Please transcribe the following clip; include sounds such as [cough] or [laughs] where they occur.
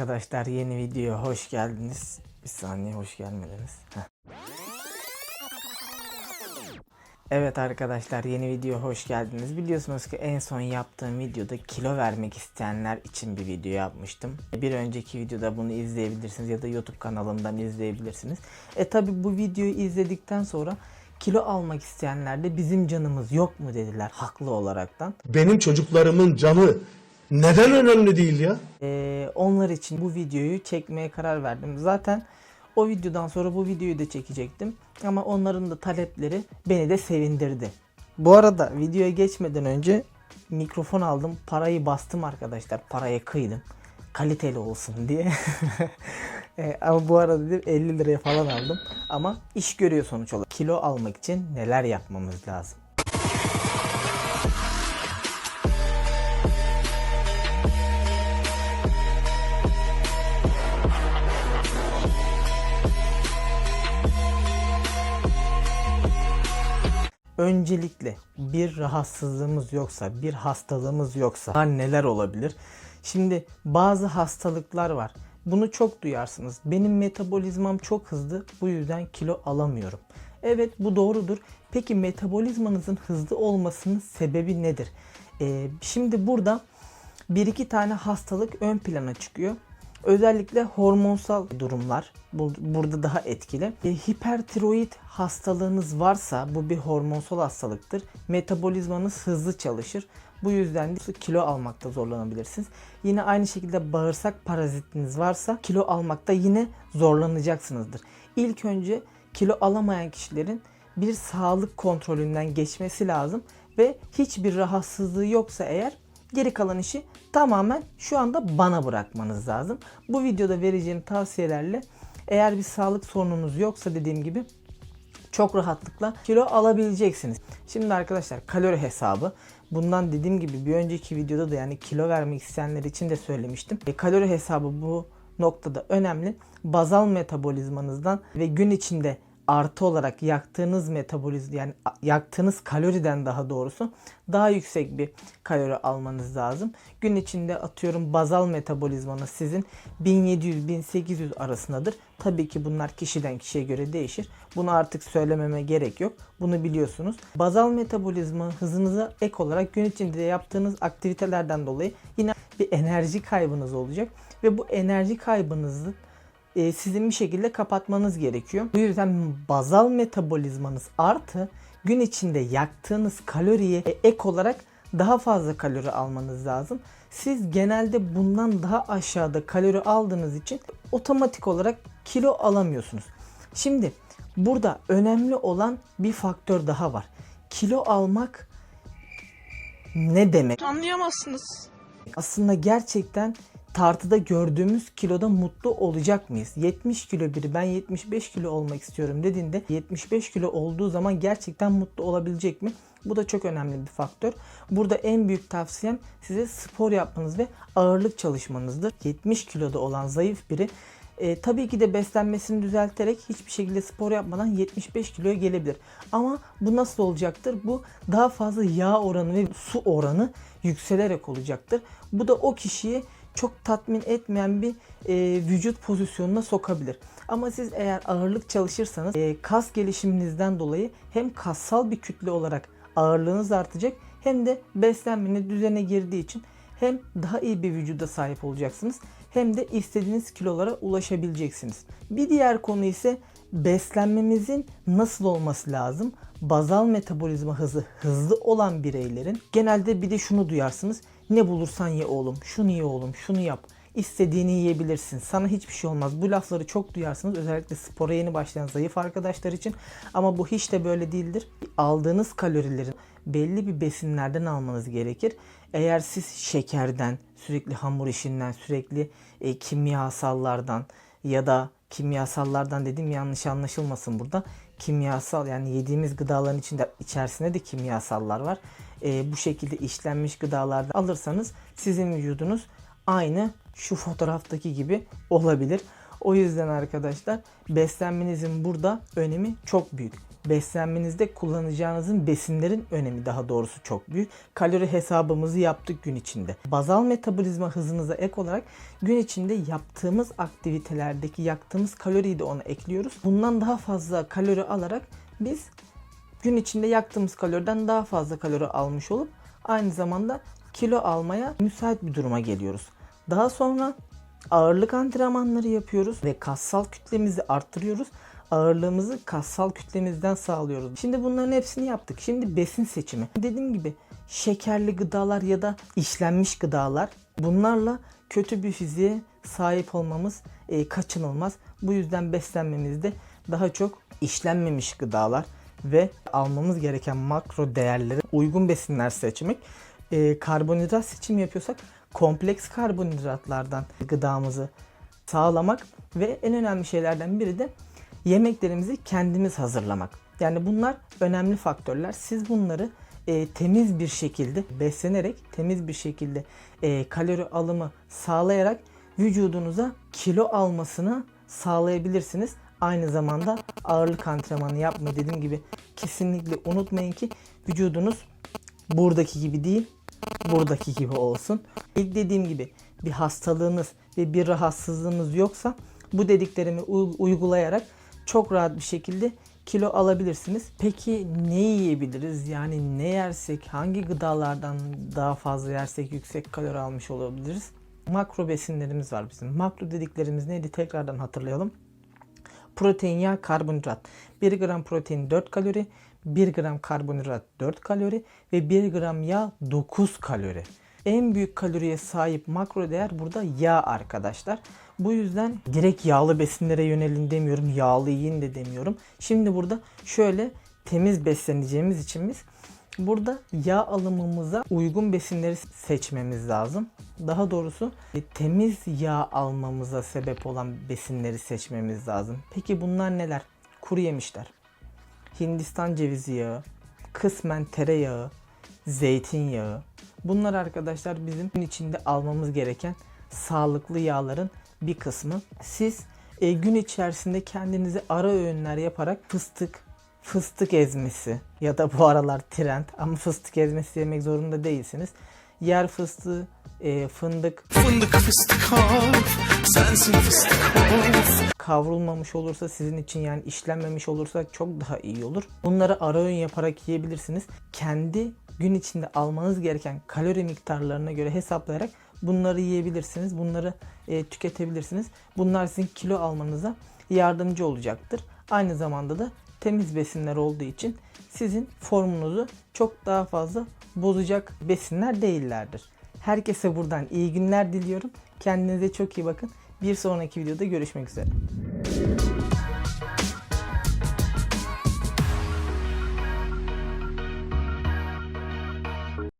Arkadaşlar yeni videoya hoş geldiniz. Bir saniye hoş gelmediniz. Evet arkadaşlar yeni videoya hoş geldiniz. Biliyorsunuz ki en son yaptığım videoda kilo vermek isteyenler için bir video yapmıştım. Bir önceki videoda bunu izleyebilirsiniz ya da YouTube kanalımdan izleyebilirsiniz. E tabi bu videoyu izledikten sonra kilo almak isteyenler de bizim canımız yok mu dediler haklı olaraktan. Benim çocuklarımın canı neden önemli değil ya? Ee, onlar için bu videoyu çekmeye karar verdim. Zaten o videodan sonra bu videoyu da çekecektim. Ama onların da talepleri beni de sevindirdi. Bu arada videoya geçmeden önce mikrofon aldım. Parayı bastım arkadaşlar. Paraya kıydım. Kaliteli olsun diye. Ee, [laughs] ama bu arada dedim 50 liraya falan aldım. Ama iş görüyor sonuç olarak. Kilo almak için neler yapmamız lazım? Öncelikle bir rahatsızlığımız yoksa, bir hastalığımız yoksa neler olabilir? Şimdi bazı hastalıklar var. Bunu çok duyarsınız. Benim metabolizmam çok hızlı. Bu yüzden kilo alamıyorum. Evet bu doğrudur. Peki metabolizmanızın hızlı olmasının sebebi nedir? Ee, şimdi burada bir iki tane hastalık ön plana çıkıyor. Özellikle hormonsal durumlar bu- burada daha etkili. E, hipertiroid hastalığınız varsa bu bir hormonsal hastalıktır. Metabolizmanız hızlı çalışır. Bu yüzden de kilo almakta zorlanabilirsiniz. Yine aynı şekilde bağırsak parazitiniz varsa kilo almakta yine zorlanacaksınızdır. İlk önce kilo alamayan kişilerin bir sağlık kontrolünden geçmesi lazım ve hiçbir rahatsızlığı yoksa eğer Geri kalan işi tamamen şu anda bana bırakmanız lazım. Bu videoda vereceğim tavsiyelerle eğer bir sağlık sorununuz yoksa dediğim gibi çok rahatlıkla kilo alabileceksiniz. Şimdi arkadaşlar kalori hesabı. Bundan dediğim gibi bir önceki videoda da yani kilo vermek isteyenler için de söylemiştim. E, kalori hesabı bu noktada önemli. Bazal metabolizmanızdan ve gün içinde artı olarak yaktığınız metabolizm yani yaktığınız kaloriden daha doğrusu daha yüksek bir kalori almanız lazım. Gün içinde atıyorum bazal metabolizmanız sizin 1700-1800 arasındadır. Tabii ki bunlar kişiden kişiye göre değişir. Bunu artık söylememe gerek yok. Bunu biliyorsunuz. Bazal metabolizma hızınıza ek olarak gün içinde yaptığınız aktivitelerden dolayı yine bir enerji kaybınız olacak ve bu enerji kaybınızı e, sizin bir şekilde kapatmanız gerekiyor. Bu yüzden bazal metabolizmanız artı gün içinde yaktığınız kaloriye ek olarak daha fazla kalori almanız lazım. Siz genelde bundan daha aşağıda kalori aldığınız için otomatik olarak kilo alamıyorsunuz. Şimdi burada önemli olan bir faktör daha var. Kilo almak ne demek? Anlayamazsınız. aslında gerçekten tartıda gördüğümüz kiloda mutlu olacak mıyız? 70 kilo biri ben 75 kilo olmak istiyorum dediğinde 75 kilo olduğu zaman gerçekten mutlu olabilecek mi? Bu da çok önemli bir faktör. Burada en büyük tavsiyem size spor yapmanız ve ağırlık çalışmanızdır. 70 kiloda olan zayıf biri e, tabii ki de beslenmesini düzelterek hiçbir şekilde spor yapmadan 75 kiloya gelebilir. Ama bu nasıl olacaktır? Bu daha fazla yağ oranı ve su oranı yükselerek olacaktır. Bu da o kişiyi çok tatmin etmeyen bir e, vücut pozisyonuna sokabilir. Ama siz eğer ağırlık çalışırsanız e, kas gelişiminizden dolayı hem kassal bir kütle olarak ağırlığınız artacak hem de beslenmeniz düzene girdiği için hem daha iyi bir vücuda sahip olacaksınız hem de istediğiniz kilolara ulaşabileceksiniz. Bir diğer konu ise beslenmemizin nasıl olması lazım? Bazal metabolizma hızı hızlı olan bireylerin genelde bir de şunu duyarsınız. Ne bulursan ye oğlum, şunu ye oğlum, şunu yap. İstediğini yiyebilirsin. Sana hiçbir şey olmaz. Bu lafları çok duyarsınız. Özellikle spora yeni başlayan zayıf arkadaşlar için. Ama bu hiç de böyle değildir. Aldığınız kalorilerin belli bir besinlerden almanız gerekir. Eğer siz şekerden, sürekli hamur işinden, sürekli e, kimyasallardan ya da kimyasallardan dediğim yanlış anlaşılmasın burada. Kimyasal yani yediğimiz gıdaların içinde içerisinde de kimyasallar var. E, bu şekilde işlenmiş gıdalardan alırsanız sizin vücudunuz aynı şu fotoğraftaki gibi olabilir. O yüzden arkadaşlar beslenmenizin burada önemi çok büyük. beslenmenizde kullanacağınızın besinlerin önemi daha doğrusu çok büyük. Kalori hesabımızı yaptık gün içinde. Bazal metabolizma hızınıza ek olarak gün içinde yaptığımız aktivitelerdeki yaktığımız kaloriyi de ona ekliyoruz. Bundan daha fazla kalori alarak biz gün içinde yaktığımız kaloriden daha fazla kalori almış olup aynı zamanda kilo almaya müsait bir duruma geliyoruz. Daha sonra ağırlık antrenmanları yapıyoruz ve kassal kütlemizi arttırıyoruz. Ağırlığımızı kassal kütlemizden sağlıyoruz. Şimdi bunların hepsini yaptık. Şimdi besin seçimi. Dediğim gibi şekerli gıdalar ya da işlenmiş gıdalar bunlarla kötü bir fiziğe sahip olmamız e, kaçınılmaz. Bu yüzden beslenmemizde daha çok işlenmemiş gıdalar ve almamız gereken makro değerlere uygun besinler seçmek. E, karbonhidrat seçimi yapıyorsak kompleks karbonhidratlardan gıdamızı sağlamak ve en önemli şeylerden biri de yemeklerimizi kendimiz hazırlamak. Yani bunlar önemli faktörler. Siz bunları e, temiz bir şekilde beslenerek, temiz bir şekilde e, kalori alımı sağlayarak vücudunuza kilo almasını sağlayabilirsiniz. Aynı zamanda ağırlık antrenmanı yapmayı dediğim gibi kesinlikle unutmayın ki vücudunuz buradaki gibi değil, buradaki gibi olsun. İlk dediğim gibi bir hastalığınız ve bir rahatsızlığınız yoksa bu dediklerimi uygulayarak çok rahat bir şekilde kilo alabilirsiniz. Peki ne yiyebiliriz? Yani ne yersek, hangi gıdalardan daha fazla yersek yüksek kalori almış olabiliriz? Makro besinlerimiz var bizim. Makro dediklerimiz neydi? Tekrardan hatırlayalım. Protein, yağ, karbonhidrat. 1 gram protein 4 kalori, 1 gram karbonhidrat 4 kalori ve 1 gram yağ 9 kalori. En büyük kaloriye sahip makro değer burada yağ arkadaşlar. Bu yüzden direkt yağlı besinlere yönelin demiyorum, yağlı yiyin de demiyorum. Şimdi burada şöyle temiz besleneceğimiz için biz burada yağ alımımıza uygun besinleri seçmemiz lazım. Daha doğrusu e, temiz yağ almamıza sebep olan besinleri seçmemiz lazım. Peki bunlar neler? Kuru yemişler, Hindistan cevizi yağı, kısmen tereyağı, zeytinyağı. Bunlar arkadaşlar bizim gün içinde almamız gereken sağlıklı yağların bir kısmı. Siz e, gün içerisinde kendinize ara öğünler yaparak fıstık, fıstık ezmesi ya da bu aralar trend ama fıstık ezmesi yemek zorunda değilsiniz. Yer fıstığı, e, fındık, Fındık fıstık of Sensin fıstık of kavrulmamış olursa sizin için yani işlenmemiş olursa çok daha iyi olur. Bunları ara öğün yaparak yiyebilirsiniz. Kendi gün içinde almanız gereken kalori miktarlarına göre hesaplayarak bunları yiyebilirsiniz. Bunları e, tüketebilirsiniz. Bunlar sizin kilo almanıza yardımcı olacaktır. Aynı zamanda da temiz besinler olduğu için sizin formunuzu çok daha fazla bozacak besinler değillerdir. Herkese buradan iyi günler diliyorum. Kendinize çok iyi bakın. Bir sonraki videoda görüşmek üzere.